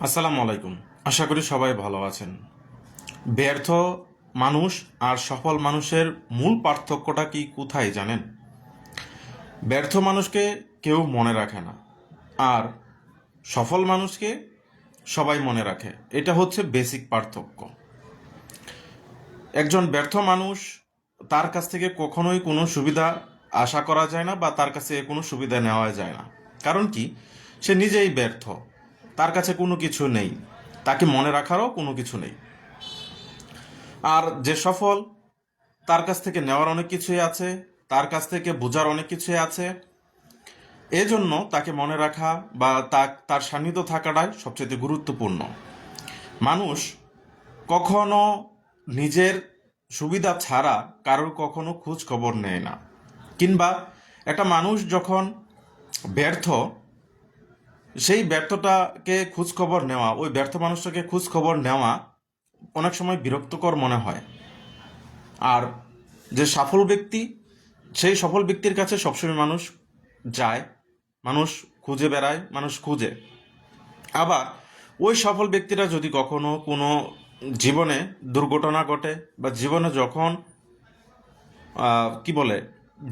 আসসালামু আলাইকুম। আশা করি সবাই ভালো আছেন। ব্যর্থ মানুষ আর সফল মানুষের মূল পার্থক্যটা কি কোথায় জানেন? ব্যর্থ মানুষকে কেউ মনে রাখে না, আর সফল মানুষকে সবাই মনে রাখে। এটা হচ্ছে বেসিক পার্থক্য। একজন ব্যর্থ মানুষ, তার কাছ থেকে কখনোই কোনো সুবিধা আশা করা যায় না বা তার কাছে কোনো সুবিধা নেওয়া যায় না। কারণ কি? সে নিজেই ব্যর্থ। তার কাছে কোনো কিছু নেই। তাকে মনে রাখারও কোনো কিছু নেই। আর যে সফল, তার কাছ থেকে নেওয়ার অনেক কিছুই আছে, তার কাছ থেকে বোঝার অনেক কিছুই আছে। এজন্য তাকে মনে রাখা বা তার সান্নিধ্য থাকাটাই সবচেয়ে গুরুত্বপূর্ণ। মানুষ কখনো নিজের সুবিধা ছাড়া কারোর কখনো খোঁজ খবর নেয় না। কিংবা একটা মানুষ যখন ব্যর্থ সেই ব্যর্থটাকে খোঁজ খবর নেওয়া, ওই ব্যর্থ মানুষটাকে খোঁজ খবর নেওয়া অনেক সময় বিরক্তকর মনে হয়। আর যে সফল ব্যক্তি, সেই সফল ব্যক্তির কাছে সবসময় মানুষ যায়, মানুষ খুঁজে বেড়ায়, মানুষ খুঁজে। আবার ওই সফল ব্যক্তিরা যদি কখনো কোনো জীবনে দুর্ঘটনা ঘটে বা জীবনে যখন কি বলে,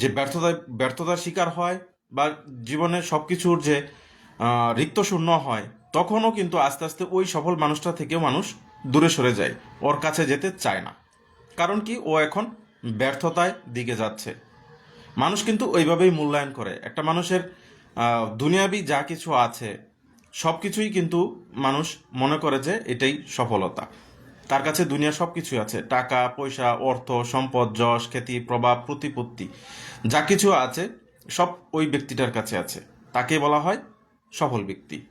যে ব্যর্থতায় ব্যর্থতার শিকার হয় বা জীবনে সব কিছুর যে আহ, রিক্ত শূন্য হয় তখনও কিন্তু আস্তে আস্তে ওই সফল মানুষটা থেকেও মানুষ দূরে সরে যায় ওর কাছে যেতে চায় না। কারণ কি ও এখন ব্যর্থতায় দিকে যাচ্ছে। মানুষ কিন্তু ওইভাবেই মূল্যায়ন করে। একটা মানুষের দুনিয়াবি যা কিছু আছে সব কিছুই কিন্তু মানুষ মনে করে যে এটাই সফলতা। তার কাছে দুনিয়া সব কিছুই আছে। টাকা পয়সা অর্থ সম্পদ যশ খ্যাতি প্রভাব প্রতিপত্তি যা কিছু আছে সব ওই ব্যক্তিটার কাছে আছে। তাকে বলা হয় সফল ব্যক্তি।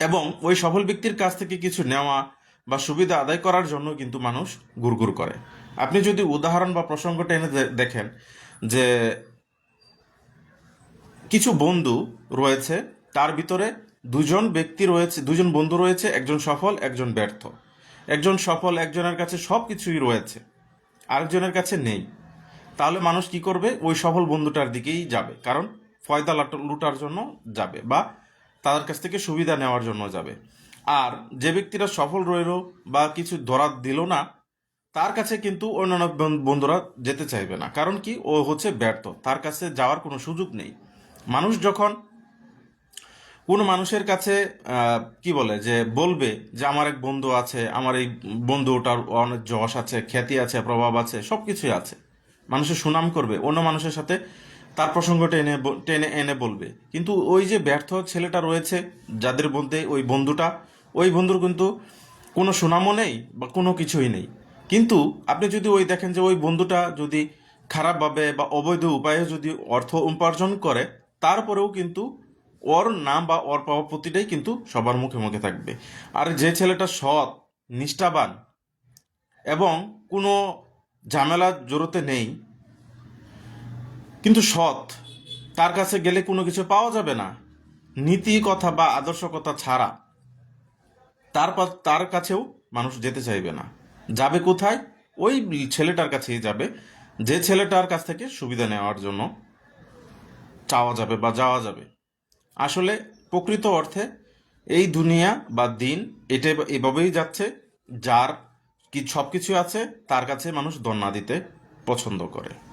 এবং ওই সফল ব্যক্তির কাছ থেকে কিছু নেওয়া বা সুবিধা আদায় করার জন্য কিন্তু মানুষ গুড়গুড় করে। আপনি যদি উদাহরণ বা প্রসঙ্গটা এনে দেখেন যে কিছু বন্ধু রয়েছে, তার ভিতরে দুজন ব্যক্তি রয়েছে, দুজন বন্ধু রয়েছে, একজন সফল, একজন ব্যর্থ। একজন সফল একজনের কাছে সব কিছুই রয়েছে, আরেকজনের কাছে নেই। তাহলে মানুষ কি করবে? ওই সফল বন্ধুটার দিকেই যাবে। কারণ ফয়দা লাট- লুটার জন্য যাবে বা তাদের কাছ থেকে সুবিধা নেওয়ার জন্য যাবে। আর যে ব্যক্তিরা সফল রইল বা কিছু ধরা দিল না, তার কাছে কিন্তু অন্যান্য বন্ধুরা যেতে চাইবে না। কারণ কি? ও হচ্ছে ব্যর্থ। তার কাছে যাওয়ার কোনো সুযোগ নেই। মানুষ যখন কোনো মানুষের কাছে কি বলে, যে বলবে যে আমার এক বন্ধু আছে, আমার এই বন্ধুটার অনেক যশ আছে, খ্যাতি আছে, প্রভাব আছে সব কিছুই আছে। মানুষের সুনাম করবে। অন্য মানুষের সাথে তার প্রসঙ্গটা এনে ব- টেনে এনে বলবে। কিন্তু ওই যে ব্যর্থ ছেলেটা রয়েছে, যাদের মধ্যে ওই বন্ধুটা, ওই বন্ধুর কিন্তু কোনো সুনামও নেই বা কোনো কিছুই নেই। কিন্তু আপনি যদি ওই দেখেন যে ওই বন্ধুটা যদি খারাপভাবে বা অবৈধ উপায়ে যদি অর্থ উপার্জন করে, তারপরেও কিন্তু ওর নাম বা ওর প্রতিটাই কিন্তু সবার মুখে মুখে থাকবে। আর যে ছেলেটা সৎ, নিষ্ঠাবান এবং কোনো ঝামেলা জড়োতে নেই কিন্তু সৎ, তার কাছে গেলে কোনো কিছু পাওয়া যাবে না। নীতি, কথা বা আদর্শ কথা ছাড়া তারপর তার কাছেও মানুষ যেতে চাইবে না। যাবে কোথায়? ওই ছেলেটার কাছেই যাবে। যে ছেলেটার কাছ থেকে সুবিধা নেওয়ার জন্য চাওয়া যাবে বা যাওয়া যাবে। আসলে প্রকৃত অর্থে এই দুনিয়া বা দিন এটা এভাবেই যাচ্ছে, যার কি সব কিছু আছে, তার কাছে মানুষ দন্না দিতে পছন্দ করে।